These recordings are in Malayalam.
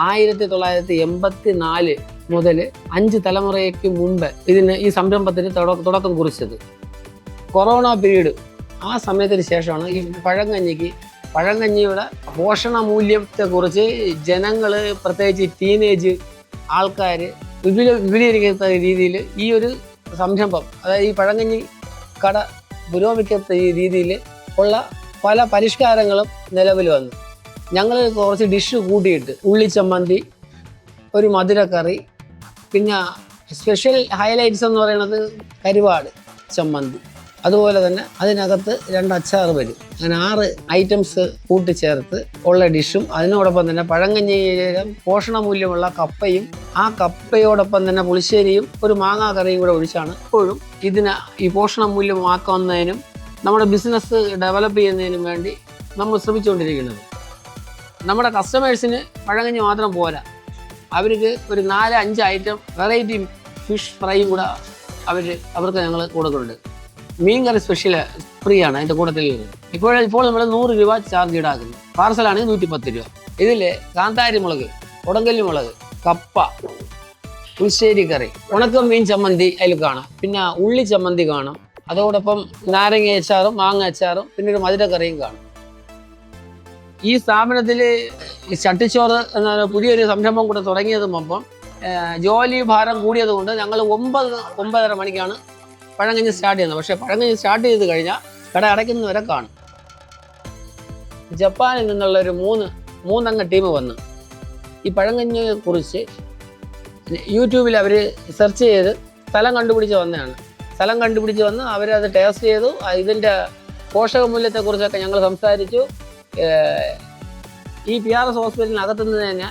ആയിരത്തി തൊള്ളായിരത്തി എൺപത്തി നാല് മുതൽ അഞ്ച് തലമുറയ്ക്ക് മുമ്പ് ഇതിന് ഈ സംരംഭത്തിന് തുടക്കം കുറിച്ചത്. Corona period. ആ സമയത്തിന് ശേഷമാണ് ഈ പഴങ്കഞ്ഞിക്ക് പഴങ്കഞ്ഞിയുടെ പോഷണ മൂല്യത്തെക്കുറിച്ച് ജനങ്ങൾ പ്രത്യേകിച്ച് ടീനേജ് ആൾക്കാർ വിപുല വിപുലീകരിക്കുന്ന രീതിയിൽ ഈ ഒരു സംരംഭം അതായത് ഈ പഴങ്കഞ്ഞി കട പുരോഗമിക്കുന്ന രീതിയിൽ ഉള്ള പല പരിഷ്കാരങ്ങളും നിലവിൽ വന്നു. ഞങ്ങൾ കുറച്ച് ഡിഷ് കൂട്ടിയിട്ട് ഉള്ളിച്ചമ്മന്തി ഒരു മധുരക്കറി പിന്നെ സ്പെഷ്യൽ ഹൈലൈറ്റ്സ് എന്ന് പറയുന്നത് കരുവാട് ചമ്മന്തി. അതുപോലെ തന്നെ അതിനകത്ത് രണ്ട് അച്ചാർ വരും. അങ്ങനെ ആറ് ഐറ്റംസ് കൂട്ടിച്ചേർത്ത് ഉള്ള ഡിഷും അതിനോടൊപ്പം തന്നെ പഴങ്കഞ്ഞിയിലെ പോഷണമൂല്യമുള്ള കപ്പയും ആ കപ്പയോടൊപ്പം തന്നെ പുളിശ്ശേരിയും ഒരു മാങ്ങാ കറിയും കൂടെ ഒഴിച്ചാണ് എപ്പോഴും ഇതിന് ഈ പോഷണമൂല്യമാക്കുന്നതിനും നമ്മുടെ ബിസിനസ് ഡെവലപ്പ് ചെയ്യുന്നതിനും വേണ്ടി നമ്മൾ ശ്രമിച്ചുകൊണ്ടിരിക്കുന്നത്. നമ്മുടെ കസ്റ്റമേഴ്സിന് പഴങ്കഞ്ഞി മാത്രം പോരാ. അവർക്ക് ഒരു നാല് അഞ്ച് ഐറ്റം വെറൈറ്റി ഫിഷ് ഫ്രൈയും കൂടെ അവർ അവർക്ക് ഞങ്ങൾ കൊടുക്കുന്നുണ്ട്. മീൻ കറി സ്പെഷ്യൽ ഫ്രീ ആണ് അതിന്റെ കൂട്ടത്തിൽ. ഇപ്പോൾ ഇപ്പോൾ നമ്മൾ നൂറ് രൂപ ചാർജ് ഈടാക്കുന്നു. പാർസലാണെങ്കിൽ നൂറ്റി പത്ത് രൂപ. ഇതിൽ കാന്താരി മുളക് ഉടങ്കല്ലി മുളക് കപ്പ പുൽശ്ശേരി കറി ഉണക്കം മീൻ ചമ്മന്തി അതിൽ കാണാം. പിന്നെ ഉള്ളി ചമ്മന്തി കാണും. അതോടൊപ്പം നാരങ്ങ അച്ചാറും മാങ്ങ അച്ചാറും പിന്നെ ഒരു മധുരക്കറിയും കാണും. ഈ സ്ഥാപനത്തിൽ ചട്ടിച്ചോറ് എന്ന പുതിയൊരു സംരംഭം കൂടെ തുടങ്ങിയത് ജോലി ഭാരം കൂടിയത് കൊണ്ട് ഞങ്ങൾ ഒമ്പത് ഒമ്പതര മണിക്കാണ് പഴങ്കഞ്ഞ് സ്റ്റാർട്ട് ചെയ്യുന്നത്. പക്ഷേ പഴങ്കഞ്ഞ് സ്റ്റാർട്ട് ചെയ്ത് കഴിഞ്ഞാൽ കട അടയ്ക്കുന്നവരെ കാണും. ജപ്പാനിൽ നിന്നുള്ള ഒരു മൂന്ന് മൂന്നംഗ ടീം വന്ന് ഈ പഴങ്കഞ്ഞിയെ കുറിച്ച് യൂട്യൂബിൽ അവർ സെർച്ച് ചെയ്ത് സ്ഥലം കണ്ടുപിടിച്ച് വന്നതാണ്. സ്ഥലം കണ്ടുപിടിച്ച് വന്ന് അവരത് ടേസ്റ്റ് ചെയ്തു. ഇതിന്റെ പോഷകമൂല്യത്തെക്കുറിച്ചൊക്കെ ഞങ്ങൾ സംസാരിച്ചു. ഈ പി ആർ എസ് ഹോസ്പിറ്റലിനകത്ത് നിന്ന് തന്നെ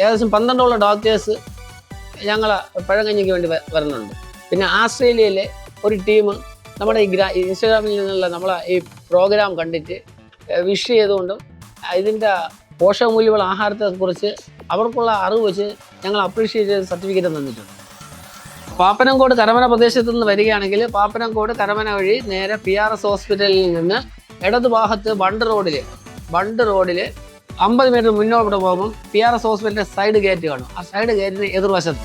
ഏകദേശം പന്ത്രണ്ടോളം ഡോക്ടേഴ്സ് ഞങ്ങൾ പഴങ്കഞ്ഞിക്ക് വേണ്ടി വരുന്നുണ്ട്. പിന്നെ ആസ്ട്രേലിയയിലെ ഒരു ടീം നമ്മുടെ ഈ ഗ്രാ ഇൻസ്റ്റാഗ്രാമിൽ നിന്നുള്ള നമ്മളെ ഈ പ്രോഗ്രാം കണ്ടിട്ട് വിഷ് ചെയ്തുകൊണ്ടും ഇതിന്റെ പോഷകമൂല്യമുള്ള ആഹാരത്തെക്കുറിച്ച് അവർക്കുള്ള അറിവ് വെച്ച് ഞങ്ങൾ അപ്രീഷിയേറ്റ് ചെയ്ത് സർട്ടിഫിക്കറ്റ് തന്നിട്ടുണ്ട്. പാപ്പനംകോട് കരമന പ്രദേശത്ത് നിന്ന് വരികയാണെങ്കിൽ പാപ്പനംകോട് കരമന വഴി നേരെ പി ആർ എസ് ഹോസ്പിറ്റലിൽ നിന്ന് ഇടത് ഭാഗത്ത് ബണ്ട് റോഡിൽ ബണ്ട് റോഡിൽ അമ്പത് മീറ്റർ മുന്നോട്ട് പോകുമ്പോൾ പി ആർ എസ് ഹോസ്പിറ്റലിന്റെ സൈഡ് ഗേറ്റ് കാണും. ആ സൈഡ് ഗേറ്റിന് എതിർവശത്ത്.